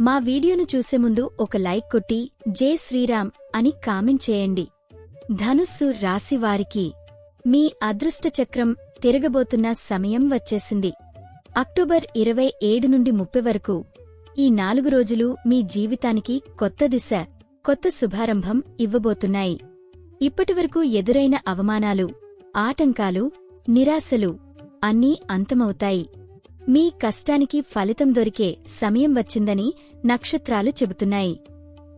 మా వీడియోను చూసే ముందు ఒక లైక్ కొట్టి జే శ్రీరామ్ అని కామెంట్ చేయండి. ధనుస్సు రాశివారికి మీ అదృష్ట చక్రం తిరగబోతున్న సమయం వచ్చేసింది. అక్టోబర్ ఇరవై ఏడు నుండి ముప్పై వరకు ఈ నాలుగు రోజులు మీ జీవితానికి కొత్త దిశ కొత్త శుభారంభం ఇవ్వబోతున్నాయి. ఇప్పటివరకు ఎదురైన అవమానాలు ఆటంకాలు నిరాశలు అన్నీ అంతమవుతాయి. మీ కష్టానికి ఫలితం దొరికే సమయం వచ్చిందని నక్షత్రాలు చెబుతున్నాయి.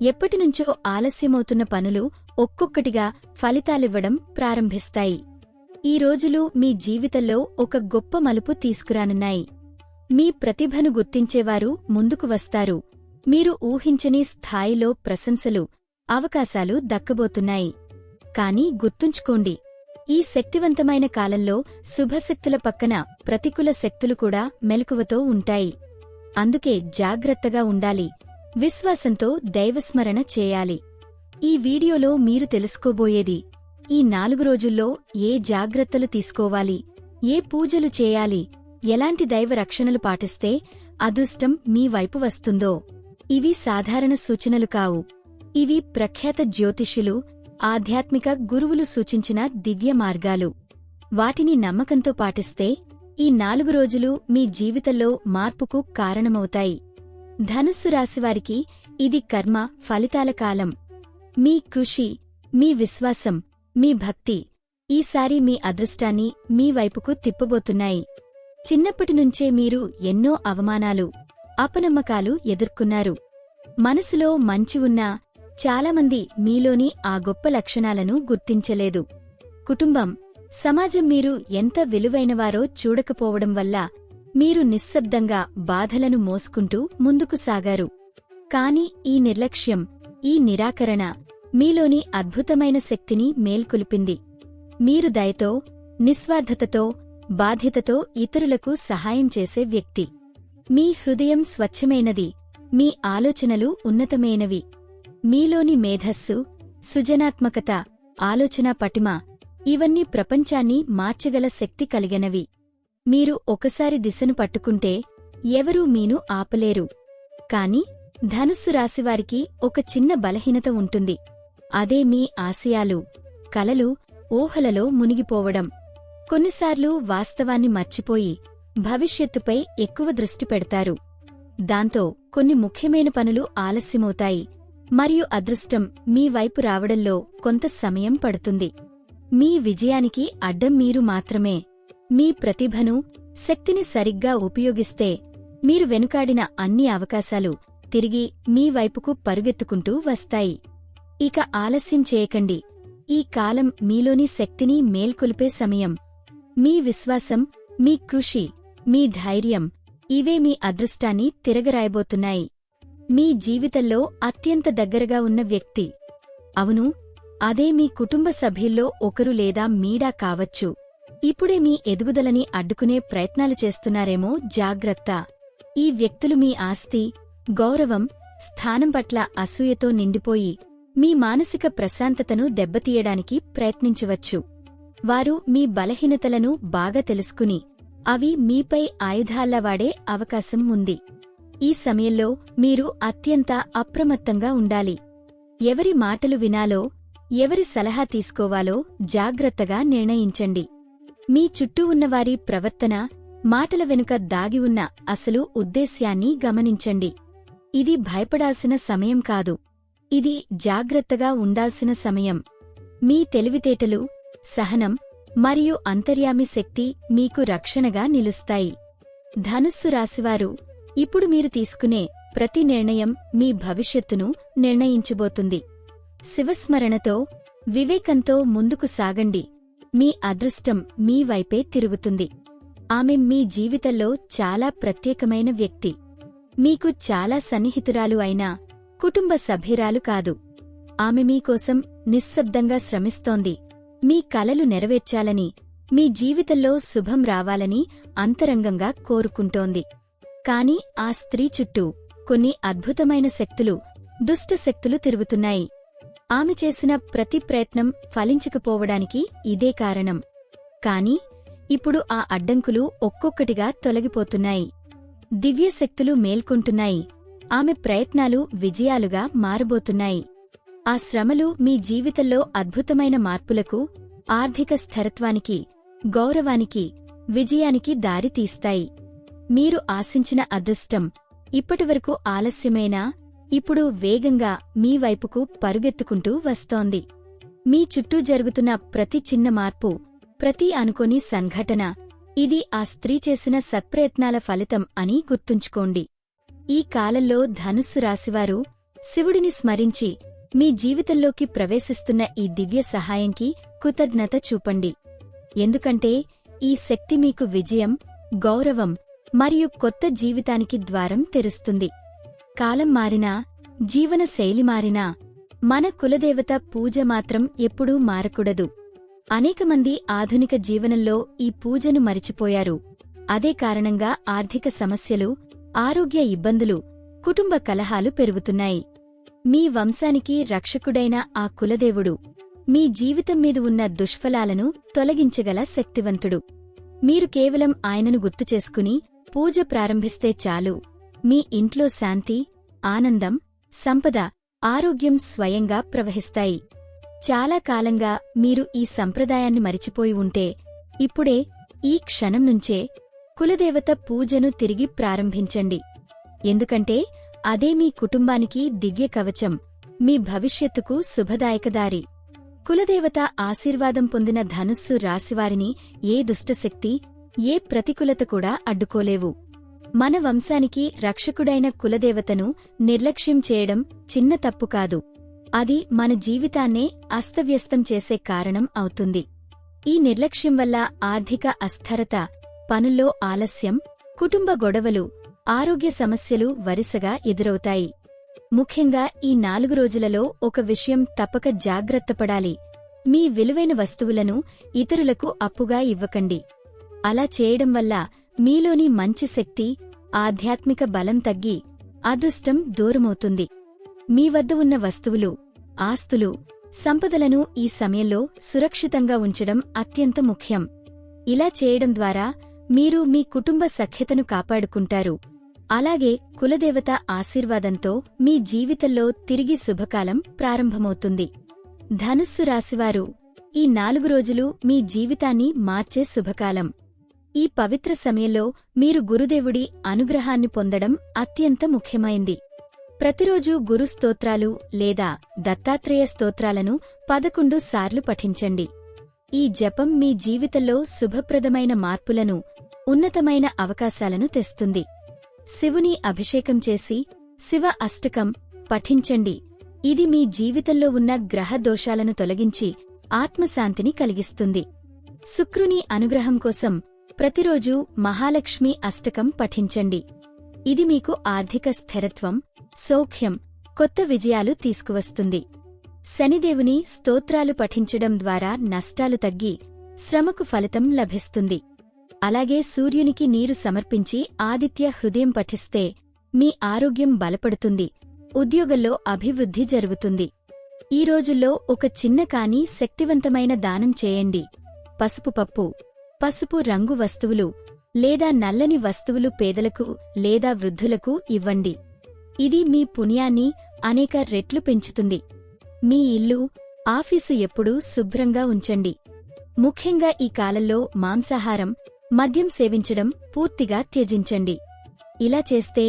ఎప్పటినుంచో ఆలస్యమవుతున్న పనులు ఒక్కొక్కటిగా ఫలితాలివ్వడం ప్రారంభిస్తాయి. ఈ రోజులు మీ జీవితంలో ఒక గొప్ప మలుపు తీసుకురానున్నాయి. మీ ప్రతిభను గుర్తించేవారు ముందుకు వస్తారు. మీరు ఊహించని స్థాయిలో ప్రశంసలు అవకాశాలు దక్కబోతున్నాయి. కాని గుర్తుంచుకోండి ఈ శక్తివంతమైన కాలంలో శుభశక్తుల పక్కన ప్రతికూల శక్తులు కూడా మెలకువతో ఉంటాయి. అందుకే జాగ్రత్తగా ఉండాలి. విశ్వాసంతో దైవస్మరణ చేయాలి. ఈ వీడియోలో మీరు తెలుసుకోబోయేది ఈ నాలుగు రోజుల్లో ఏ జాగ్రత్తలు తీసుకోవాలి ఏ పూజలు చేయాలి ఎలాంటి దైవ రక్షణలు పాటిస్తే అదృష్టం మీ వైపు వస్తుందో. ఇవి సాధారణ సూచనలు కావు. ఇవి ప్రఖ్యాత జ్యోతిషులు ఆధ్యాత్మిక గురువులు సూచించిన దివ్య మార్గాలు. వాటిని నమ్మకంతో పాటిస్తే ఈ నాలుగు రోజులు మీ జీవితంలో మార్పుకు కారణమవుతాయి. ధనుస్సు రాశివారికి ఇది కర్మ ఫలితాల కాలం. మీ కృషి మీ విశ్వాసం మీ భక్తి ఈసారి మీ అదృష్టాన్ని మీ వైపుకు తిప్పబోతున్నాయి. చిన్నప్పటినుంచే మీరు ఎన్నో అవమానాలు అపనమ్మకాలు ఎదుర్కొన్నారు. మనసులో మంచి ఉన్నా చాలామంది మీలోని ఆ గొప్ప లక్షణాలను గుర్తించలేదు. కుటుంబం సమాజం మీరు ఎంత విలువైనవారో చూడకపోవడం వల్ల మీరు నిశ్శబ్దంగా బాధలను మోసుకుంటూ ముందుకు సాగారు. కాని ఈ నిర్లక్ష్యం ఈ నిరాకరణ మీలోని అద్భుతమైన శక్తిని మేల్కొలిపింది. మీరు దయతో నిస్వార్థతతో బాధ్యతతో ఇతరులకు సహాయం చేసే వ్యక్తి. మీ హృదయం స్వచ్ఛమైనది మీ ఆలోచనలు ఉన్నతమైనవి. మీలోని మేధస్సు సృజనాత్మకత ఆలోచనా పటిమ ఇవన్నీ ప్రపంచాన్ని మార్చగల శక్తి కలిగినవి. మీరు ఒకసారి దిశను పట్టుకుంటే ఎవరూ మీను ఆపలేరు. కాని ధనుస్సు రాశివారికి ఒక చిన్న బలహీనత ఉంటుంది. అదే మీ ఆశయాలు కలలు ఊహలలో మునిగిపోవడం. కొన్నిసార్లు వాస్తవాన్ని మర్చిపోయి భవిష్యత్తుపై ఎక్కువ దృష్టి పెడతారు. దాంతో కొన్ని ముఖ్యమైన పనులు ఆలస్యమవుతాయి. మరియు అదృష్టం మీ వైపు రావడంలో కొంత సమయం పడుతుంది. మీ విజయానికి అడ్డం మీరు మాత్రమే. మీ ప్రతిభను శక్తిని సరిగ్గా ఉపయోగిస్తే మీరు వెనుకాడిన అన్ని అవకాశాలు తిరిగి మీ వైపుకు పరుగెత్తుకుంటూ వస్తాయి. ఇక ఆలస్యం చేయకండి. ఈ కాలం మీలోని శక్తిని మేల్కొల్పే సమయం. మీ విశ్వాసం మీ కృషి మీ ధైర్యం ఇవే మీ అదృష్టాన్ని తిరగరాయబోతున్నాయి. మీ జీవితంలో అత్యంత దగ్గరగా ఉన్న వ్యక్తి. అవును అదే మీ కుటుంబ సభ్యుల్లో ఒకరు లేదా మీడా కావచ్చు. ఇప్పుడే మీ ఎదుగుదలని అడ్డుకునే ప్రయత్నాలు చేస్తున్నారేమో జాగ్రత్త. ఈ వ్యక్తులు మీ ఆస్తి గౌరవం స్థానం పట్ల అసూయతో నిండిపోయి మీ మానసిక ప్రశాంతతను దెబ్బతీయడానికి ప్రయత్నించవచ్చు. వారు మీ బలహీనతలను బాగా తెలుసుకుని అవి మీపై ఆయుధాల్లా వాడే అవకాశం ఉంది. ఈ సమయంలో మీరు అత్యంత అప్రమత్తంగా ఉండాలి. ఎవరి మాటలు వినాలో ఎవరి సలహా తీసుకోవాలో జాగ్రత్తగా నిర్ణయించండి. మీ చుట్టూ ఉన్నవారి ప్రవర్తన మాటల వెనుక దాగి ఉన్న అసలు ఉద్దేశ్యాన్ని గమనించండి. ఇది భయపడాల్సిన సమయం కాదు. ఇది జాగ్రత్తగా ఉండాల్సిన సమయం. మీ తెలివితేటలు సహనం మరియు అంతర్యామి శక్తి మీకు రక్షణగా నిలుస్తాయి. ధనుస్సు రాశివారు ఇప్పుడు మీరు తీసుకునే ప్రతి నిర్ణయం మీ భవిష్యత్తును నిర్ణయించబోతుంది. శివస్మరణతో వివేకంతో ముందుకు సాగండి. మీ అదృష్టం మీ వైపే తిరుగుతుంది. ఆమె మీ జీవితంలో చాలా ప్రత్యేకమైన వ్యక్తి. మీకు చాలా సన్నిహితురాలు అయినా కుటుంబ సభ్యురాలు కాదు. ఆమె మీకోసం నిశ్శబ్దంగా శ్రమిస్తోంది. మీ కలలు నెరవేర్చాలని మీ జీవితంలో శుభం రావాలని అంతరంగంగా కోరుకుంటోంది. కాని ఆ స్త్రీ చుట్టూ కొన్ని అద్భుతమైన శక్తులు దుష్ట శక్తులు తిరుగుతున్నాయి. ఆమె చేసిన ప్రతి ప్రయత్నం ఫలించకపోవడానికి ఇదే కారణం. కాని ఇప్పుడు ఆ అడ్డంకులు ఒక్కొక్కటిగా తొలగిపోతున్నాయి. దివ్యశక్తులు మేల్కొంటున్నాయి. ఆమె ప్రయత్నాలు విజయాలుగా మారబోతున్నాయి. ఆ శ్రమలు మీ జీవితంలో అద్భుతమైన మార్పులకు ఆర్థిక స్థిరత్వానికి గౌరవానికి విజయానికి దారి తీస్తాయి మీరు ఆశించిన అదృష్టం ఇప్పటివరకు ఆలస్యమైనా ఇప్పుడు వేగంగా మీ వైపుకు పరుగెత్తుకుంటూ వస్తోంది. మీ చుట్టూ జరుగుతున్న ప్రతి చిన్న మార్పు ప్రతి అనుకోని సంఘటన ఇది ఆ స్త్రీ చేసిన సత్ప్రయత్నాల ఫలితం అని గుర్తుంచుకోండి. ఈ కాలంలో ధనుస్సు రాశివారు శివుడిని స్మరించి మీ జీవితంలోకి ప్రవేశిస్తున్న ఈ దివ్య సహాయంకి కృతజ్ఞత చూపండి. ఎందుకంటే ఈ శక్తి మీకు విజయం గౌరవం మరియు కొత్త జీవితానికి ద్వారం తెరుస్తుంది. కాలం మారినా జీవన శైలి మారినా మన కులదేవత పూజ మాత్రం ఎప్పుడూ మారకూడదు. అనేకమంది ఆధునిక జీవనంలో ఈ పూజను మరిచిపోయారు. అదే కారణంగా ఆర్థిక సమస్యలు ఆరోగ్య ఇబ్బందులు కుటుంబ కలహాలు పెరుగుతున్నాయి. మీ వంశానికి రక్షకుడైన ఆ కులదేవుడు మీ జీవితం మీద ఉన్న దుష్ఫలాలను తొలగించగల శక్తివంతుడు. మీరు కేవలం ఆయనను గుర్తుచేసుకుని పూజ ప్రారంభిస్తే చాలు. మీ ఇంట్లో శాంతి ఆనందం సంపద ఆరోగ్యం స్వయంగా ప్రవహిస్తాయి. చాలా కాలంగా మీరు ఈ సంప్రదాయాన్ని మరిచిపోయి ఉంటే ఇప్పుడే ఈ క్షణం నుంచే కులదేవత పూజను తిరిగి ప్రారంభించండి. ఎందుకంటే అదే మీ కుటుంబానికి దివ్య కవచం మీ భవిష్యత్తుకు శుభదాయకదారి. కులదేవత ఆశీర్వాదం పొందిన ధనుస్సు రాశివారిని ఏ దుష్టశక్తి ఏ ప్రతికూలత కూడా అడ్డుకోలేవు. మన వంశానికి రక్షకుడైన కులదేవతను నిర్లక్ష్యం చేయడం చిన్న తప్పు కాదు. అది మన జీవితాన్నే అస్తవ్యస్తం చేసే కారణం అవుతుంది. ఈ నిర్లక్ష్యం వల్ల ఆర్థిక అస్థిరత పనుల్లో ఆలస్యం కుటుంబ గొడవలు ఆరోగ్య సమస్యలు వరుసగా ఎదురవుతాయి. ముఖ్యంగా ఈ నాలుగు రోజులలో ఒక విషయం తప్పక జాగ్రత్తపడాలి మీ విలువైన వస్తువులను ఇతరులకు అప్పుగా ఇవ్వకండి. అలా చేయడం వల్ల మీలోని మంచి శక్తి ఆధ్యాత్మిక బలం తగ్గి అదృష్టం దూరమవుతుంది. మీ వద్ద ఉన్న వస్తువులు ఆస్తులు సంపదలను ఈ సమయంలో సురక్షితంగా ఉంచడం అత్యంత ముఖ్యం. ఇలా చేయడం ద్వారా మీరు మీ కుటుంబ సఖ్యతను కాపాడుకుంటారు. అలాగే కులదేవత ఆశీర్వాదంతో మీ జీవితంలో తిరిగి శుభకాలం ప్రారంభమవుతుంది. ధనుస్సు రాశివారు ఈ నాలుగు రోజులు మీ జీవితాన్ని మార్చే శుభకాలం. ఈ పవిత్ర సమయంలో మీరు గురుదేవుడి అనుగ్రహాన్ని పొందడం అత్యంత ముఖ్యమైంది. ప్రతిరోజూ గురు స్తోత్రాలు లేదా దత్తాత్రేయ స్తోత్రాలను పదకొండు సార్లు పఠించండి. ఈ జపం మీ జీవితంలో శుభప్రదమైన మార్పులను ఉన్నతమైన అవకాశాలను తెస్తుంది. శివుని అభిషేకం చేసి శివ అష్టకం పఠించండి. ఇది మీ జీవితంలో ఉన్న గ్రహ దోషాలను తొలగించి ఆత్మశాంతిని కలిగిస్తుంది. శుక్రుని అనుగ్రహం కోసం ప్రతిరోజూ మహాలక్ష్మి అష్టకం పఠించండి. ఇది మీకు ఆర్థిక స్థిరత్వం సౌఖ్యం కొత్త విజయాలు తీసుకువస్తుంది. శనిదేవుని స్తోత్రాలు పఠించడం ద్వారా నష్టాలు తగ్గి శ్రమకు ఫలితం లభిస్తుంది. అలాగే సూర్యునికి నీరు సమర్పించి ఆదిత్య హృదయం పఠిస్తే మీ ఆరోగ్యం బలపడుతుంది ఉద్యోగంలో అభివృద్ధి జరుగుతుంది. ఈ రోజుల్లో ఒక చిన్న కాని శక్తివంతమైన దానం చేయండి. పసుపు పప్పు పసుపు రంగు వస్తువులు లేదా నల్లని వస్తువులు పేదలకు లేదా వృద్ధులకు ఇవ్వండి. ఇది మీ పుణ్యాన్ని అనేక రెట్లు పెంచుతుంది. మీ ఇల్లు ఆఫీసు ఎప్పుడూ శుభ్రంగా ఉంచండి. ముఖ్యంగా ఈ కాలంలో మాంసాహారం మద్యం సేవించడం పూర్తిగా త్యజించండి. ఇలా చేస్తే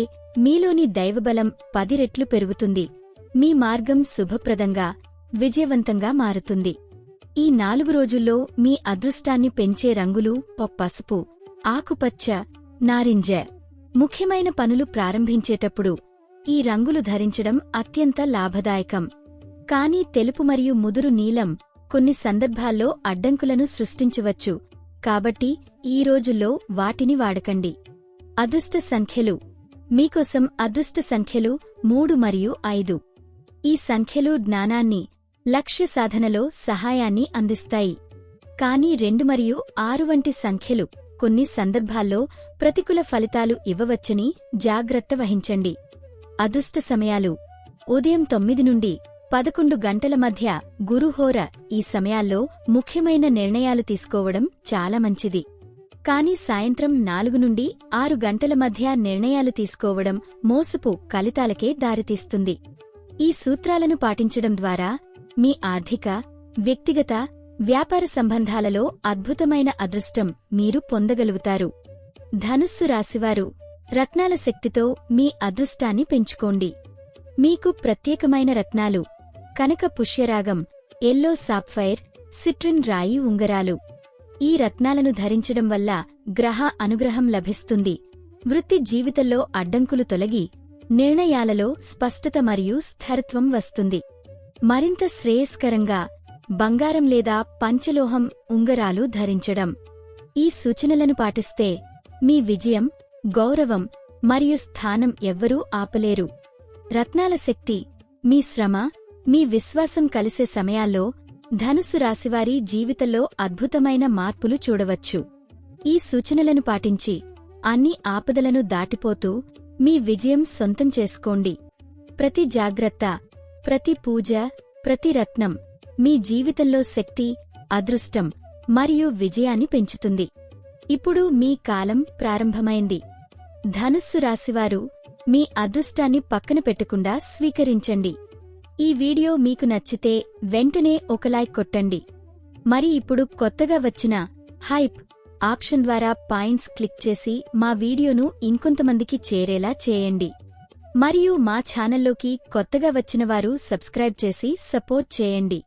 మీలోని దైవబలం పది రెట్లు పెరుగుతుంది. మీ మార్గం శుభప్రదంగా విజయవంతంగా మారుతుంది. ఈ నాలుగు రోజుల్లో మీ అదృష్టాన్ని పెంచే రంగులు ప- పసుపు ఆకుపచ్చ నారింజ ముఖ్యమైన పనులు ప్రారంభించేటప్పుడు ఈ రంగులు ధరించడం అత్యంత లాభదాయకం. కానీ తెలుపు మరియు ముదురు నీలం కొన్ని సందర్భాల్లో అడ్డంకులను సృష్టించవచ్చు. కాబట్టి ఈ రోజుల్లో వాటిని వాడకండి. అదృష్ట సంఖ్యలు. మీకోసం అదృష్ట సంఖ్యలు మూడు మరియు ఐదు. ఈ సంఖ్యలు జ్ఞానాన్ని లక్ష్య సాధనలో సహాయాన్ని అందిస్తాయి. కానీ రెండు మరియు ఆరు వంటి సంఖ్యలు కొన్ని సందర్భాల్లో ప్రతికూల ఫలితాలు ఇవ్వవచ్చని జాగ్రత్త వహించండి. అదృష్ట సమయాలు. ఉదయం తొమ్మిది నుండి పదకొండు గంటల మధ్య గురుహోర ఈ సమయాల్లో ముఖ్యమైన నిర్ణయాలు తీసుకోవడం చాలా మంచిది. కాని సాయంత్రం నాలుగు నుండి ఆరు గంటల మధ్య నిర్ణయాలు తీసుకోవడం మోసపు ఫలితాలకే దారితీస్తుంది. ఈ సూత్రాలను పాటించడం ద్వారా మీ ఆర్థిక వ్యక్తిగత వ్యాపార సంబంధాలలో అద్భుతమైన అదృష్టం మీరు పొందగలుగుతారు. ధనుస్సు రాశివారు రత్నాల శక్తితో మీ అదృష్టాన్ని పెంచుకోండి. మీకు ప్రత్యేకమైన రత్నాలు కనక పుష్యరాగం ఎల్లో సాప్ఫైర్ సిట్రిన్ రాయి ఉంగరాలు. ఈ రత్నాలను ధరించడం వల్ల గ్రహ అనుగ్రహం లభిస్తుంది. వృత్తి జీవితంలో అడ్డంకులు తొలగి నిర్ణయాలలో స్పష్టత మరియు స్థిరత్వం వస్తుంది. మరింత శ్రేయస్కరంగా బంగారం లేదా పంచలోహం ఉంగరాలు ధరించడం. ఈ సూచనలను పాటిస్తే మీ విజయం గౌరవం మరియు స్థానం ఎవ్వరూ ఆపలేరు. రత్నాల శక్తి మీ శ్రమ మీ విశ్వాసం కలిసే సమయాల్లో ధనుసు రాశివారి జీవితంలో అద్భుతమైన మార్పులు చూడవచ్చు. ఈ సూచనలను పాటించి అన్ని ఆపదలను దాటిపోతూ మీ విజయం సొంతం చేసుకోండి. ప్రతి జాగ్రత్త ప్రతి పూజ ప్రతి రత్నం మీ జీవితంలో శక్తి అదృష్టం మరియు విజయాన్ని పెంచుతుంది. ఇప్పుడు మీ కాలం ప్రారంభమైంది. ధనుస్సు రాశివారు మీ అదృష్టాన్ని పక్కన పెట్టకుండా స్వీకరించండి. ఈ వీడియో మీకు నచ్చితే వెంటనే ఒక లైక్ కొట్టండి. మరి ఇప్పుడు కొత్తగా వచ్చిన హైప్ ఆప్షన్ ద్వారా పాయింట్స్ క్లిక్ చేసి మా వీడియోను ఇంకొంతమందికి చేరేలా చేయండి. మరియు మా ఛానల్లోకి కొత్తగా వచ్చిన వారు సబ్స్క్రైబ్ చేసి సపోర్ట్ చేయండి.